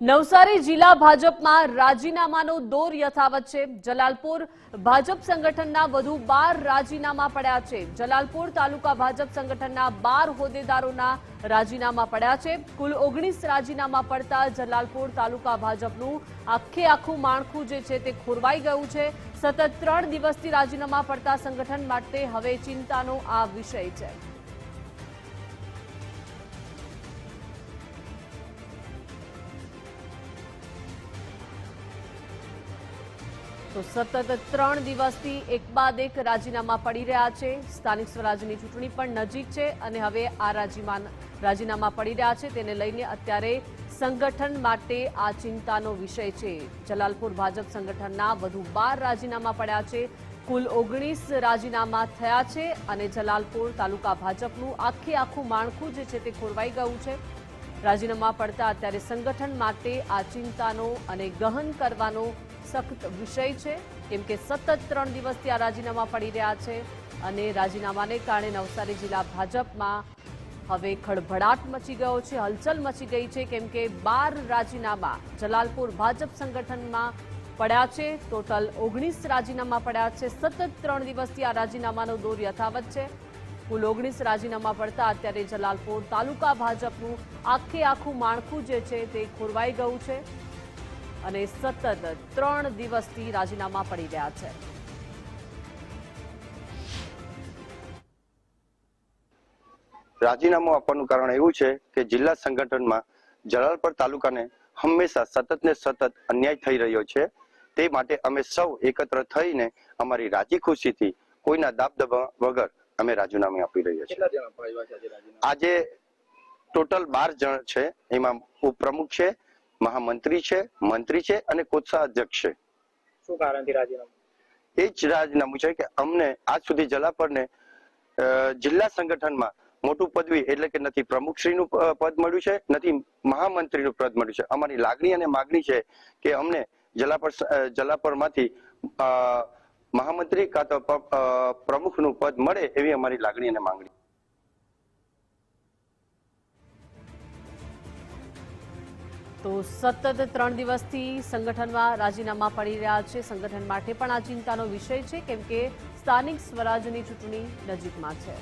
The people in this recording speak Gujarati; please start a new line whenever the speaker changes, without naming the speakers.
નવસારી જિલ્લા ભાજપમાં રાજીનામાનો દોર યથાવત છે. જલાલપુર ભાજપ સંગઠનના વધુ બાર રાજીનામા પડ્યા છે. જલાલપુર તાલુકા ભાજપ સંગઠનના બાર હોદ્દેદારોના રાજીનામા પડ્યા છે. કુલ ઓગણીસ રાજીનામા પડતા જલાલપુર તાલુકા ભાજપનું આખે આખું માળખું જે છે તે ખોરવાઈ ગયું છે. સતત ત્રણ દિવસથી રાજીનામા પડતા સંગઠન માટે હવે ચિંતાનો આ વિષય છે. તો સતત ત્રણ દિવસથી એક બાદ એક રાજીનામા પડી રહ્યા છે. સ્થાનિક સ્વરાજ્યની ચૂંટણી પણ નજીક છે અને હવે આ રાજીમાન રાજીનામા પડી રહ્યા છે. તેને લઈને અત્યારે સંગઠન માટે આ ચિંતાનો વિષય છે. જલાલપુર ભાજપ સંગઠનના વધુ બાર રાજીનામા પડ્યા છે. કુલ ઓગણીસ રાજીનામા થયા છે અને જલાલપુર તાલુકા ભાજપનું આખે આખું માળખું જે છે તે ખોરવાઈ ગયું છે. રાજીનામા પડતા અત્યારે સંગઠન માટે આ ચિંતાનો અને ગહન કરવાનો સખત વિષય છે, કેમ કે સતત ત્રણ દિવસથી આ રાજીનામા પડી રહ્યા છે અને રાજીનામાને કારણે નવસારી જિલ્લા ભાજપમાં હવે ખળભળાટ મચી ગયો છે, હલચલ મચી ગઈ છે, કેમ કે બાર રાજીનામા જલાલપુર ભાજપ સંગઠનમાં પડ્યા છે, ટોટલ ઓગણીસ રાજીનામા પડ્યા છે, સતત ત્રણ દિવસથી આ રાજીનામાનો દોર યથાવત છે. કુલ ઓગણીસ રાજીનામા પડતા અત્યારે જલાલપુર તાલુકા ભાજપનું આખે આખું માળખું જે છે તે ખોરવાઈ ગયું છે. અને સતત ત્રણ દિવસથી રાજીનામા પડી રહ્યા છે.
રાજીનામું આપવાનું કારણ એવું છે કે જિલ્લા સંગઠનમાં જલાલપર તાલુકાને હંમેશા સતત ને સતત અન્યાય થઈ રહ્યો છે. તે માટે અમે સૌ એકત્ર થઈને અમારી રાજી ખુશીથી કોઈના દાબદબા વગર અમે રાજીનામું આપી રહ્યા છીએ.
આજે
ટોટલ બાર જણ છે. એમાં ઉપપ્રમુખ છે મહામંત્રી છે મંત્રી છે અને કોષાધ્યક્ષ છે.
શું કારણથી રાજીનામું?
એ જ રાજીનામું છે કે અમને આજ સુધી જલાપરને જિલ્લા સંગઠનમાં મોટું પદવી એટલે કે નથી પ્રમુખશ્રીનું પદ મળ્યું છે નથી મહામંત્રીનું પદ મળ્યું છે. અમારી લાગણી અને માગણી છે કે અમને જલાપર જલાપરમાંથી મહામંત્રી કાં તો પ્રમુખનું પદ મળે એવી અમારી લાગણી અને માંગણી.
તો સતત ત્રણ દિવસથી સંગઠનમાં રાજીનામા પડી રહ્યા છે. સંગઠન માટે પણ આ ચિંતાનો વિષય છે, કેમ કે સ્થાનિક સ્વરાજ્યની ચૂંટણી નજીકમાં છે.